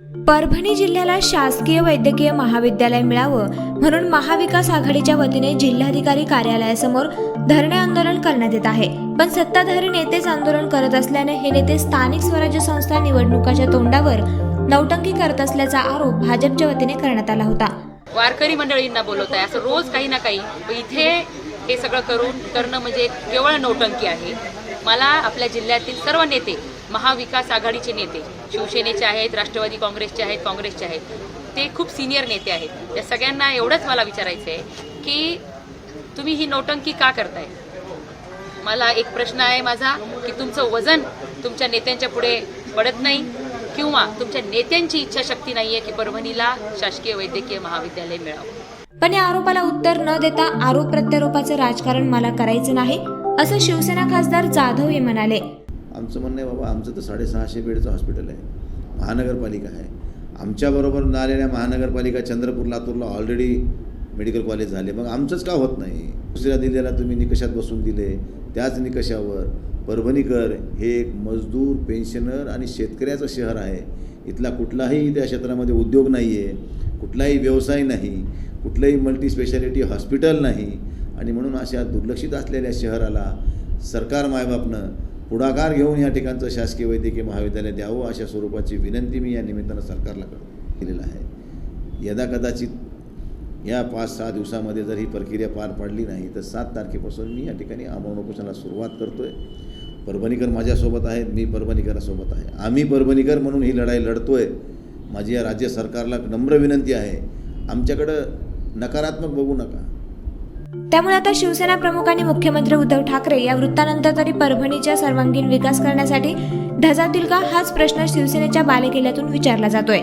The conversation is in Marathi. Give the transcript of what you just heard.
परभणी जिल्ह्याला शासकीय वैद्यकीय महाविद्यालय मिळावं म्हणून महाविकास आघाडीच्या वतीने जिल्हाधिकारी कार्यालयासमोर धरणे आंदोलन करण्यात येत आहे. पण सत्ताधारी नेतेच आंदोलन करत असल्याने हे नेते स्थानिक स्वराज्य संस्था निवडणुकाच्या तोंडावर नौटंकी करत असल्याचा आरोप भाजपच्या वतीने करण्यात आला होता. वारकरी मंडळींना बोलवत आहे. असं रोज काही ना काही इथे हे सगळं करून करणं म्हणजे केवळ नौटंकी आहे. मला आपल्या जिल्ह्यातील सर्व नेते महाविकास आघाडीचे नेते शिवसेनेचे आहेत राष्ट्रवादी काँग्रेसचे आहेत काँग्रेसचे आहेत. ते खूप सिनियर नेते आहेत. त्या सगळ्यांना एवढंच मला विचारायचं आहे की तुम्ही ही नौटंकी का करताय? मला एक प्रश्न आहे माझा की तुमचं वजन तुमच्या नेत्यांच्या पुढे पडत नाही किंवा तुमच्या नेत्यांची इच्छाशक्ती नाही आहे की परभणीला शासकीय वैद्यकीय महाविद्यालय मिळावं? पण या आरोपाला उत्तर न देता आरोप प्रत्यारोपाचं राजकारण मला करायचं नाही असं शिवसेना खासदार जाधव हे म्हणाले. आमचं म्हणणं आहे बाबा आमचं तर साडेसहाशे बेडचं हॉस्पिटल आहे. महानगरपालिका आहे. आमच्याबरोबर न आलेल्या महानगरपालिका चंद्रपूर लातूरला ऑलरेडी मेडिकल कॉलेज झाले. मग आमचंच का होत नाही? दुसऱ्या दिल्लीला तुम्ही निकषात बसून दिले त्याच निकषावर परभणीकर हे एक मजदूर पेन्शनर आणि शेतकऱ्याचं शहर आहे. इथला कुठलाही त्या क्षेत्रामध्ये उद्योग नाही आहे कुठलाही व्यवसाय नाही कुठलंही मल्टी स्पेशालिटी हॉस्पिटल नाही. आणि म्हणून अशा दुर्लक्षित असलेल्या शहराला सरकार मायबापनं पुढाकार घेऊन या ठिकाणचं शासकीय वैद्यकीय महाविद्यालय द्यावं अशा स्वरूपाची विनंती मी या निमित्तानं सरकारला केलेलं आहे. यदा कदाचित या पाच सहा दिवसामध्ये जर ही प्रक्रिया पार पाडली नाही तर सात तारखेपासून मी या ठिकाणी आमरण उपोषणाला सुरुवात करतो आहे परभणीकर माझ्यासोबत आहेत मी परभणीकरासोबत आहे. आम्ही परभणीकर म्हणून ही लढाई लढतो आहे माझी या राज्य सरकारला नम्र विनंती आहे. आमच्याकडं नकारात्मक बघू नका. त्यामुळे आता शिवसेना प्रमुख आणि मुख्यमंत्री उद्धव ठाकरे या वृत्तानंतर तरी परभणीच्या सर्वांगीण विकास करण्यासाठी धजातील का हाच प्रश्न शिवसेनेच्या बालेकिल्ल्यातून विचारला जातोय.